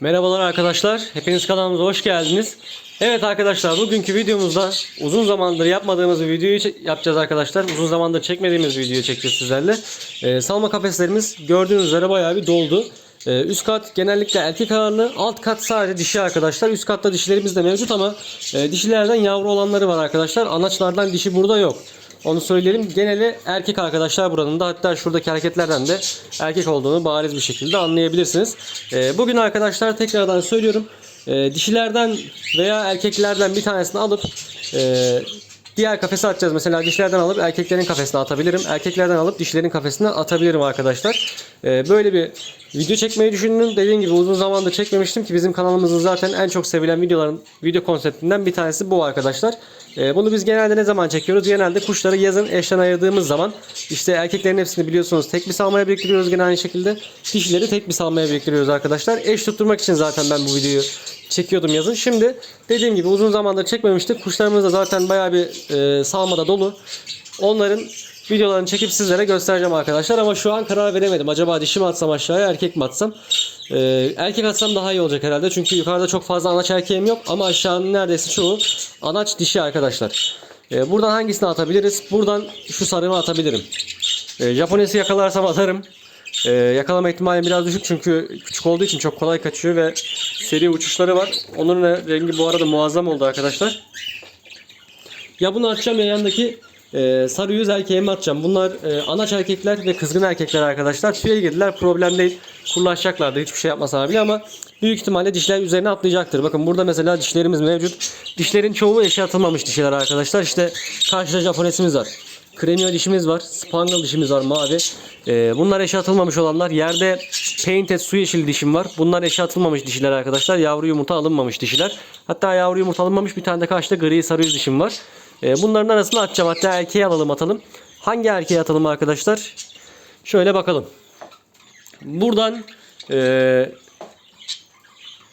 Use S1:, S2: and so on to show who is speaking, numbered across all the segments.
S1: Merhabalar arkadaşlar. Hepiniz kanalımıza hoş geldiniz. Evet arkadaşlar bugünkü videomuzda uzun zamandır yapmadığımız bir videoyu yapacağız arkadaşlar. Uzun zamandır çekmediğimiz videoyu çekeceğiz sizlerle. Ee, salma kafeslerimiz gördüğünüz üzere bayağı bir doldu. Ee, üst kat genellikle erkek ağırlığı, alt kat sadece dişi arkadaşlar. Üst katta dişilerimiz de mevcut ama e, dişilerden yavru olanları var arkadaşlar. Anaçlardan dişi burada yok. Onu söyleyelim. Geneli erkek arkadaşlar buranın da hatta şuradaki hareketlerden de erkek olduğunu bariz bir şekilde anlayabilirsiniz. Ee, bugün arkadaşlar tekrardan söylüyorum. Ee, dişilerden veya erkeklerden bir tanesini alıp e, diğer kafese atacağız. Mesela dişlerden alıp erkeklerin kafesine atabilirim. Erkeklerden alıp dişlerin kafesine atabilirim arkadaşlar. Ee, böyle bir video çekmeyi düşündüm. Dediğim gibi uzun zamandır çekmemiştim ki bizim kanalımızın zaten en çok sevilen videoların video konseptinden bir tanesi bu arkadaşlar. Ee, bunu biz genelde ne zaman çekiyoruz? Genelde kuşları yazın eşten ayırdığımız zaman işte erkeklerin hepsini biliyorsunuz tek bir salmaya biriktiriyoruz gene aynı şekilde. Dişileri tek bir salmaya biriktiriyoruz arkadaşlar. Eş tutturmak için zaten ben bu videoyu çekiyordum yazın. Şimdi dediğim gibi uzun zamandır çekmemiştik. Kuşlarımız da zaten bayağı bir e, salmada dolu. Onların videolarını çekip sizlere göstereceğim arkadaşlar ama şu an karar veremedim. Acaba dişi mi atsam aşağıya erkek mi atsam? Ee, erkek atsam daha iyi olacak herhalde. Çünkü yukarıda çok fazla anaç erkeğim yok ama aşağının neredeyse çoğu anaç dişi arkadaşlar. Ee, buradan hangisini atabiliriz? Buradan şu sarımı atabilirim. Ee, Japonesi yakalarsam atarım. Ee, yakalama ihtimali biraz düşük çünkü küçük olduğu için çok kolay kaçıyor ve seri uçuşları var. Onun rengi bu arada muazzam oldu arkadaşlar. Ya bunu atacağım ya yandaki e, sarı yüz erkeğimi atacağım. Bunlar e, anaç erkekler ve kızgın erkekler arkadaşlar. Tüye girdiler problem değil. Kurlaşacaklardı hiçbir şey yapmasa bile ama büyük ihtimalle dişler üzerine atlayacaktır. Bakın burada mesela dişlerimiz mevcut. Dişlerin çoğu eşe atılmamış dişler arkadaşlar. İşte karşıda Japonesimiz var. Kremio dişimiz var. Spangle dişimiz var mavi. Ee, bunlar eşe atılmamış olanlar. Yerde painted su yeşil dişim var. Bunlar eşe atılmamış dişiler arkadaşlar. Yavru yumurta alınmamış dişiler. Hatta yavru yumurta alınmamış bir tane de karşıda gri sarı dişim var. Ee, bunların arasına atacağım. Hatta erkeğe alalım atalım. Hangi erkeğe atalım arkadaşlar? Şöyle bakalım. Buradan ee,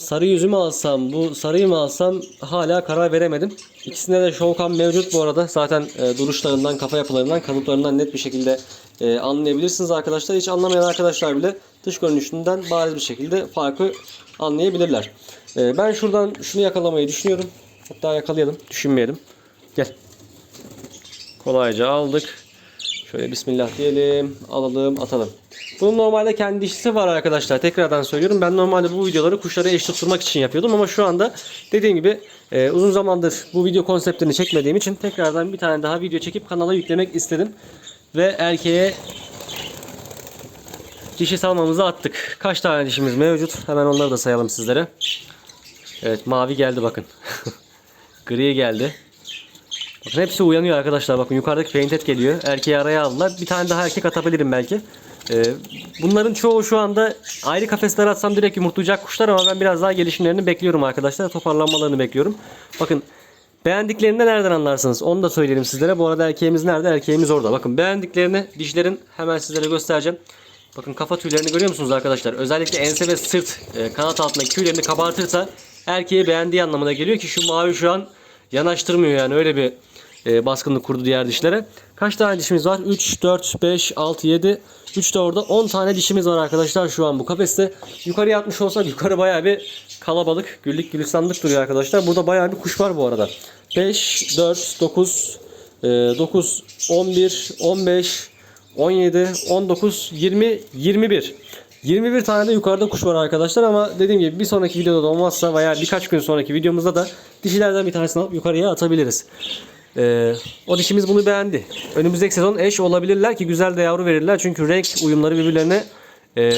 S1: sarı yüzümü alsam, bu sarıyı mı alsam hala karar veremedim. İkisinde de şovkan mevcut bu arada. Zaten e, duruşlarından, kafa yapılarından, kalıplarından net bir şekilde e, anlayabilirsiniz arkadaşlar. Hiç anlamayan arkadaşlar bile dış görünüşünden bariz bir şekilde farkı anlayabilirler. E, ben şuradan şunu yakalamayı düşünüyorum. Hatta yakalayalım, düşünmeyelim. Gel. Kolayca aldık. Şöyle bismillah diyelim. Alalım atalım. Bunun normalde kendi dişisi var arkadaşlar. Tekrardan söylüyorum. Ben normalde bu videoları kuşlara eş tutturmak için yapıyordum. Ama şu anda dediğim gibi e, uzun zamandır bu video konseptini çekmediğim için tekrardan bir tane daha video çekip kanala yüklemek istedim. Ve erkeğe dişi salmamızı attık. Kaç tane dişimiz mevcut? Hemen onları da sayalım sizlere. Evet mavi geldi bakın. Gri geldi. Bakın hepsi uyanıyor arkadaşlar. Bakın yukarıdaki painted geliyor. Erkeği araya aldılar. Bir tane daha erkek atabilirim belki. Ee, bunların çoğu şu anda ayrı kafeslere atsam direkt yumurtlayacak kuşlar ama ben biraz daha gelişimlerini bekliyorum arkadaşlar. Toparlanmalarını bekliyorum. Bakın beğendiklerini de nereden anlarsınız? Onu da söyleyelim sizlere. Bu arada erkeğimiz nerede? Erkeğimiz orada. Bakın beğendiklerini dişlerin hemen sizlere göstereceğim. Bakın kafa tüylerini görüyor musunuz arkadaşlar? Özellikle ense ve sırt e, kanat altındaki tüylerini kabartırsa erkeği beğendiği anlamına geliyor ki şu mavi şu an yanaştırmıyor yani öyle bir e, baskınlık kurdu diğer dişlere. Kaç tane dişimiz var? 3, 4, 5, 6, 7, 3 de orada 10 tane dişimiz var arkadaşlar şu an bu kafeste. Yukarıya atmış olsak yukarı bayağı bir kalabalık, güllük gülistanlık duruyor arkadaşlar. Burada bayağı bir kuş var bu arada. 5, 4, 9, e, 9, 11, 15, 17, 19, 20, 21. 21 tane de yukarıda kuş var arkadaşlar ama dediğim gibi bir sonraki videoda da olmazsa veya birkaç gün sonraki videomuzda da dişilerden bir tanesini alıp yukarıya atabiliriz. Ee, o dişimiz bunu beğendi. Önümüzdeki sezon eş olabilirler ki güzel de yavru verirler. Çünkü renk uyumları birbirlerine e,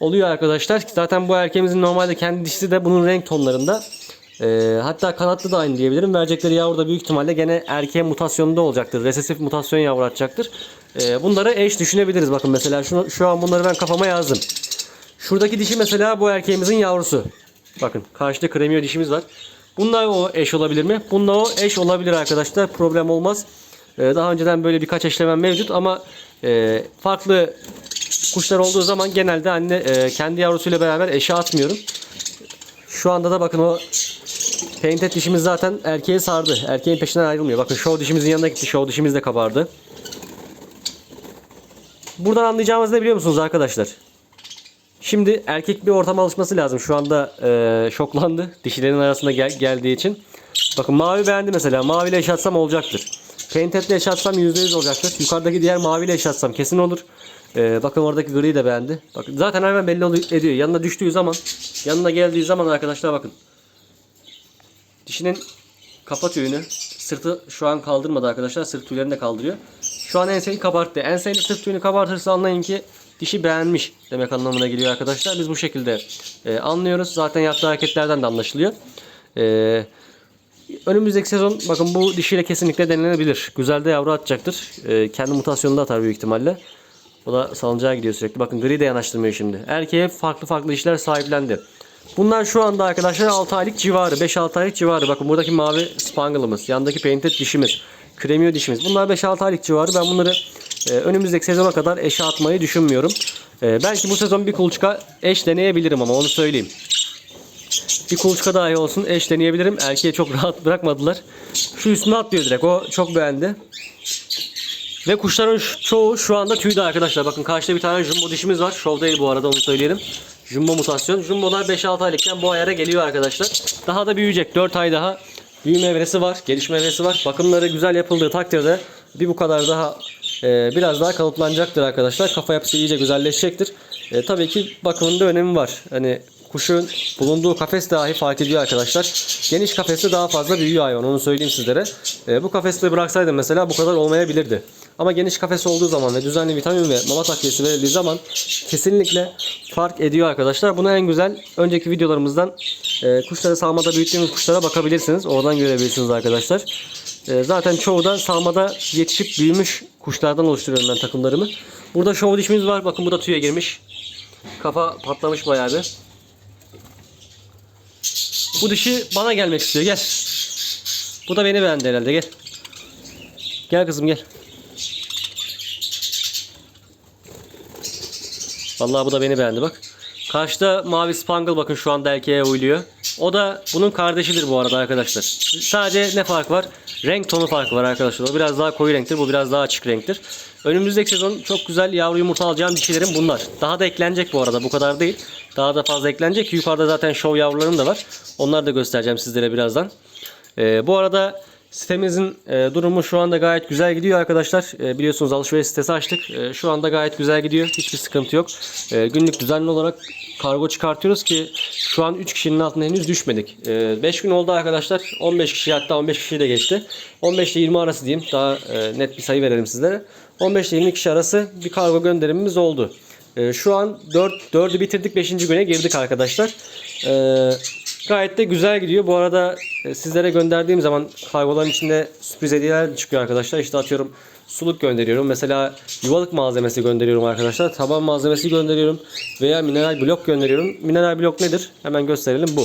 S1: oluyor arkadaşlar. Zaten bu erkeğimizin normalde kendi dişisi de bunun renk tonlarında. Ee, hatta kanatlı da aynı diyebilirim. Verecekleri yavru da büyük ihtimalle gene erkeğe mutasyonunda olacaktır. Resesif mutasyon yavru atacaktır. Ee, bunları eş düşünebiliriz. Bakın mesela şunu, şu an bunları ben kafama yazdım. Şuradaki dişi mesela bu erkeğimizin yavrusu. Bakın karşıda kremiyo dişimiz var. Bununla o eş olabilir mi? Bununla o eş olabilir arkadaşlar. Problem olmaz. Ee, daha önceden böyle birkaç eşlemem mevcut ama e, farklı kuşlar olduğu zaman genelde anne e, kendi yavrusuyla beraber eşe atmıyorum. Şu anda da bakın o painted dişimiz zaten erkeğe sardı. Erkeğin peşinden ayrılmıyor. Bakın show dişimizin yanına gitti. Show dişimiz de kabardı. Buradan anlayacağımız ne biliyor musunuz arkadaşlar? Şimdi erkek bir ortama alışması lazım. Şu anda e, şoklandı. Dişilerin arasında gel- geldiği için. Bakın mavi beğendi mesela. Maviyle yaşatsam olacaktır. Painted yaşatsam %100 olacaktır. Yukarıdaki diğer maviyle yaşatsam kesin olur. E, bakın oradaki griyi de beğendi. Bakın zaten hemen belli ediyor. Yanına düştüğü zaman, yanına geldiği zaman arkadaşlar bakın. Dişinin kafa tüyünü sırtı şu an kaldırmadı arkadaşlar. Sırt tüylerini de kaldırıyor. Şu an enseyi kabarttı. Enseyle sırt tüyünü kabartırsa anlayın ki dişi beğenmiş demek anlamına geliyor arkadaşlar. Biz bu şekilde e, anlıyoruz. Zaten yaptığı hareketlerden de anlaşılıyor. E, önümüzdeki sezon bakın bu dişiyle kesinlikle denenebilir. Güzel de yavru atacaktır. E, kendi mutasyonunu da atar büyük ihtimalle. O da salıncağa gidiyor sürekli. Bakın gri de yanaştırmıyor şimdi. Erkeğe farklı farklı işler sahiplendi. Bunlar şu anda arkadaşlar 6 aylık civarı. 5-6 aylık civarı. Bakın buradaki mavi spangle'ımız. Yandaki painted dişimiz. Kremiyo dişimiz. Bunlar 5-6 aylık civarı. Ben bunları e, önümüzdeki sezona kadar eşe atmayı düşünmüyorum. E, belki bu sezon bir kuluçka eş deneyebilirim ama onu söyleyeyim. Bir kuluçka dahi olsun eş deneyebilirim. Erkeğe çok rahat bırakmadılar. Şu üstüne atlıyor direkt. O çok beğendi. Ve kuşların çoğu şu anda tüyde arkadaşlar. Bakın karşıda bir tane jumbo dişimiz var. Şov değil bu arada onu söyleyelim. Jumbo mutasyon. Jumbolar 5-6 aylıkken bu ayara geliyor arkadaşlar. Daha da büyüyecek. 4 ay daha büyüme evresi var. Gelişme evresi var. Bakımları güzel yapıldığı takdirde bir bu kadar daha e, biraz daha kalıplanacaktır arkadaşlar. Kafa yapısı iyice güzelleşecektir. E, tabii ki bakımında önemi var. Hani kuşun bulunduğu kafes dahi fark ediyor arkadaşlar. Geniş kafeste daha fazla büyüyor hayvan onu söyleyeyim sizlere. E, bu kafeste bıraksaydım mesela bu kadar olmayabilirdi. Ama geniş kafes olduğu zaman ve düzenli vitamin ve mama takviyesi verildiği zaman kesinlikle fark ediyor arkadaşlar. Buna en güzel önceki videolarımızdan e, kuşları sağmada büyüttüğümüz kuşlara bakabilirsiniz. Oradan görebilirsiniz arkadaşlar. E, zaten çoğu da sağmada yetişip büyümüş kuşlardan oluşturuyorum ben takımlarımı. Burada şov dişimiz var. Bakın bu da tüye girmiş. Kafa patlamış bayağı bir. Bu dişi bana gelmek istiyor. Gel. Bu da beni beğendi herhalde. Gel. Gel kızım gel. Vallahi bu da beni beğendi bak. Karşıda mavi spangle bakın şu anda erkeğe uyuluyor. O da bunun kardeşidir bu arada arkadaşlar. Sadece ne fark var? Renk tonu farkı var arkadaşlar. O biraz daha koyu renktir. Bu biraz daha açık renktir. Önümüzdeki sezon çok güzel yavru yumurta alacağım dişilerim bunlar. Daha da eklenecek bu arada. Bu kadar değil. Daha da fazla eklenecek. Yukarıda zaten şov yavrularım da var. Onları da göstereceğim sizlere birazdan. Ee, bu arada sitemizin e, durumu şu anda gayet güzel gidiyor arkadaşlar. E, biliyorsunuz alışveriş sitesi açtık. E, şu anda gayet güzel gidiyor. Hiçbir sıkıntı yok. E, günlük düzenli olarak kargo çıkartıyoruz ki şu an 3 kişinin altına henüz düşmedik. 5 gün oldu arkadaşlar. 15 kişi hatta 15 kişi de geçti. 15 ile 20 arası diyeyim. Daha e, net bir sayı verelim sizlere. 15 ile 20 kişi arası bir kargo gönderimimiz oldu. E, şu an 4 4'ü bitirdik 5. güne girdik arkadaşlar. E, gayet de güzel gidiyor. Bu arada e, sizlere gönderdiğim zaman kargoların içinde sürpriz hediyeler çıkıyor arkadaşlar. İşte atıyorum suluk gönderiyorum. Mesela yuvalık malzemesi gönderiyorum arkadaşlar. Taban malzemesi gönderiyorum. Veya mineral blok gönderiyorum. Mineral blok nedir? Hemen gösterelim bu.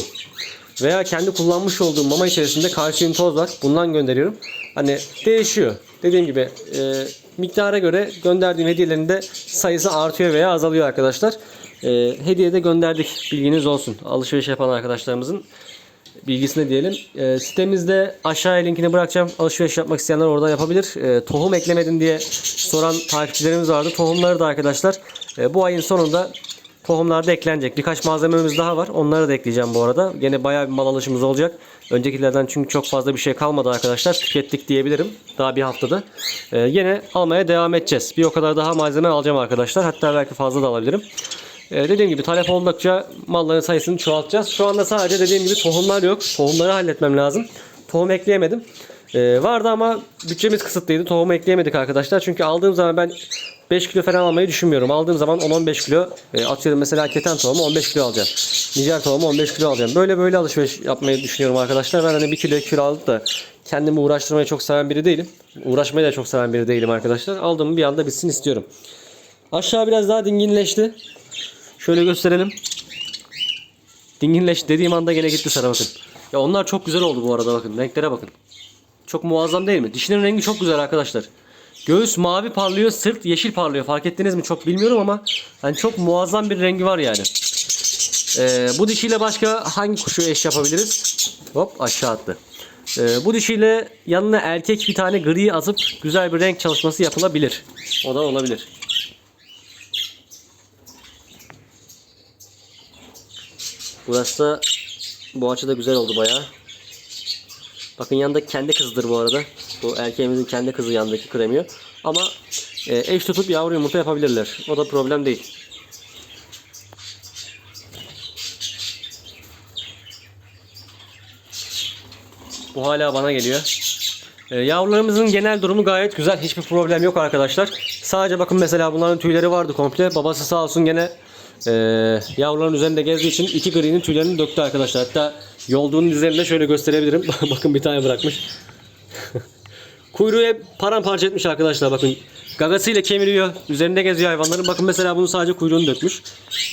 S1: Veya kendi kullanmış olduğum mama içerisinde kalsiyum toz var. Bundan gönderiyorum. Hani değişiyor. Dediğim gibi e, miktara göre gönderdiğim hediyelerin de sayısı artıyor veya azalıyor arkadaşlar. E, hediye de gönderdik. Bilginiz olsun. Alışveriş yapan arkadaşlarımızın bilgisini diyelim. E, sitemizde aşağıya linkini bırakacağım. Alışveriş yapmak isteyenler orada yapabilir. E, tohum eklemedin diye soran takipçilerimiz vardı. Tohumları da arkadaşlar e, bu ayın sonunda tohumlar da eklenecek. Birkaç malzememiz daha var. Onları da ekleyeceğim bu arada. Gene bayağı bir mal alışımız olacak. Öncekilerden çünkü çok fazla bir şey kalmadı arkadaşlar. Tükettik diyebilirim. Daha bir haftada. E, yine almaya devam edeceğiz. Bir o kadar daha malzeme alacağım arkadaşlar. Hatta belki fazla da alabilirim. Ee, dediğim gibi talep oldukça malların sayısını çoğaltacağız. Şu anda sadece dediğim gibi tohumlar yok. Tohumları halletmem lazım. Tohum ekleyemedim. Ee, vardı ama bütçemiz kısıtlıydı. Tohum ekleyemedik arkadaşlar. Çünkü aldığım zaman ben 5 kilo falan almayı düşünmüyorum. Aldığım zaman 10-15 kilo e, atıyorum mesela keten tohumu 15 kilo alacağım. Nijer tohumu 15 kilo alacağım. Böyle böyle alışveriş yapmayı düşünüyorum arkadaşlar. Ben hani 1 kilo 2 kilo alıp da kendimi uğraştırmayı çok seven biri değilim. Uğraşmayı da çok seven biri değilim arkadaşlar. Aldığımı bir anda bitsin istiyorum. Aşağı biraz daha dinginleşti. Şöyle gösterelim. Dinginleş dediğim anda gene gitti sana bakın. Ya onlar çok güzel oldu bu arada bakın. Renklere bakın. Çok muazzam değil mi? Dişinin rengi çok güzel arkadaşlar. Göğüs mavi parlıyor, sırt yeşil parlıyor. Fark ettiniz mi çok bilmiyorum ama hani çok muazzam bir rengi var yani. Ee, bu dişiyle başka hangi kuşu eş yapabiliriz? Hop aşağı attı. Ee, bu dişiyle yanına erkek bir tane gri atıp güzel bir renk çalışması yapılabilir. O da olabilir. Burası da bu açı da güzel oldu bayağı. Bakın yanındaki kendi kızıdır bu arada. Bu erkeğimizin kendi kızı yanındaki kremiyor. Ama e, eş tutup yavru yumurta yapabilirler. O da problem değil. Bu hala bana geliyor. E, yavrularımızın genel durumu gayet güzel. Hiçbir problem yok arkadaşlar. Sadece bakın mesela bunların tüyleri vardı komple. Babası sağ olsun gene e, yavruların üzerinde gezdiği için iki gri'nin tüylerini döktü arkadaşlar. Hatta yolduğunun üzerinde şöyle gösterebilirim. bakın bir tane bırakmış. Kuyruğu hep paramparça etmiş arkadaşlar bakın. Gagasıyla kemiriyor. Üzerinde geziyor hayvanların. Bakın mesela bunu sadece kuyruğunu dökmüş.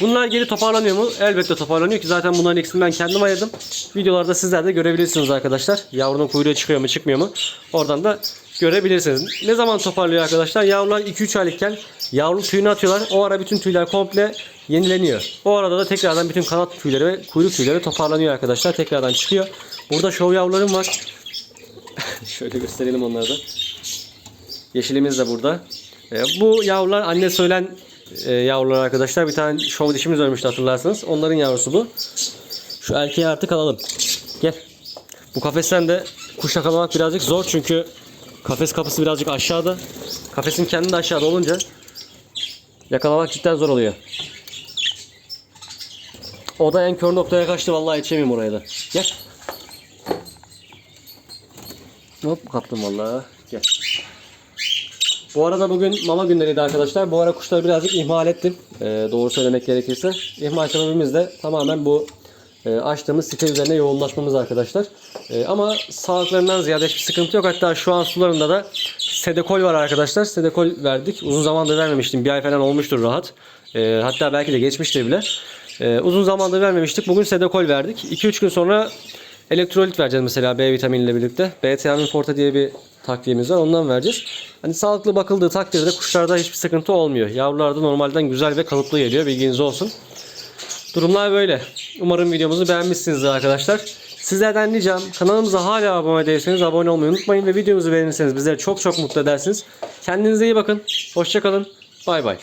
S1: Bunlar geri toparlanıyor mu? Elbette toparlanıyor ki zaten bunların ikisini ben kendim ayırdım. Videolarda sizler de görebilirsiniz arkadaşlar. Yavrunun kuyruğu çıkıyor mu çıkmıyor mu? Oradan da görebilirsiniz. Ne zaman toparlıyor arkadaşlar? Yavrular 2-3 aylıkken yavru tüyünü atıyorlar. O ara bütün tüyler komple yenileniyor. O arada da tekrardan bütün kanat tüyleri ve kuyruk tüyleri toparlanıyor arkadaşlar. Tekrardan çıkıyor. Burada şov yavrularım var. Şöyle gösterelim onları da. Yeşilimiz de burada. E, bu yavrular anne söylen e, yavrular arkadaşlar. Bir tane şov dişimiz ölmüştü hatırlarsınız. Onların yavrusu bu. Şu erkeği artık alalım. Gel. Bu kafesten de kuş yakalamak birazcık zor çünkü kafes kapısı birazcık aşağıda. Kafesin kendi de aşağıda olunca yakalamak cidden zor oluyor. O da en kör noktaya kaçtı vallahi yetişemiyorum oraya da. Gel. Hop kaptım vallahi. Gel. Bu arada bugün mama günleriydi arkadaşlar. Bu ara kuşları birazcık ihmal ettim. Ee, doğru söylemek gerekirse. İhmal sebebimiz de tamamen bu e, açtığımız site üzerine yoğunlaşmamız arkadaşlar. E, ama sağlıklarından ziyade hiçbir sıkıntı yok. Hatta şu an sularında da sedekol var arkadaşlar. Sedekol verdik. Uzun zamandır vermemiştim. Bir ay falan olmuştur rahat. E, hatta belki de geçmiştir bile. E, uzun zamandır vermemiştik. Bugün sedekol verdik. 2-3 gün sonra elektrolit vereceğiz mesela B vitaminiyle birlikte. B-tiamin forte diye bir takviyemiz var. Ondan vereceğiz. Hani sağlıklı bakıldığı takdirde kuşlarda hiçbir sıkıntı olmuyor. Yavrular da normalden güzel ve kalıplı geliyor. Bilginiz olsun. Durumlar böyle. Umarım videomuzu beğenmişsinizdir arkadaşlar. Sizlerden ricam kanalımıza hala abone değilseniz abone olmayı unutmayın ve videomuzu beğenirseniz bizleri çok çok mutlu edersiniz. Kendinize iyi bakın. Hoşçakalın. Bay bay.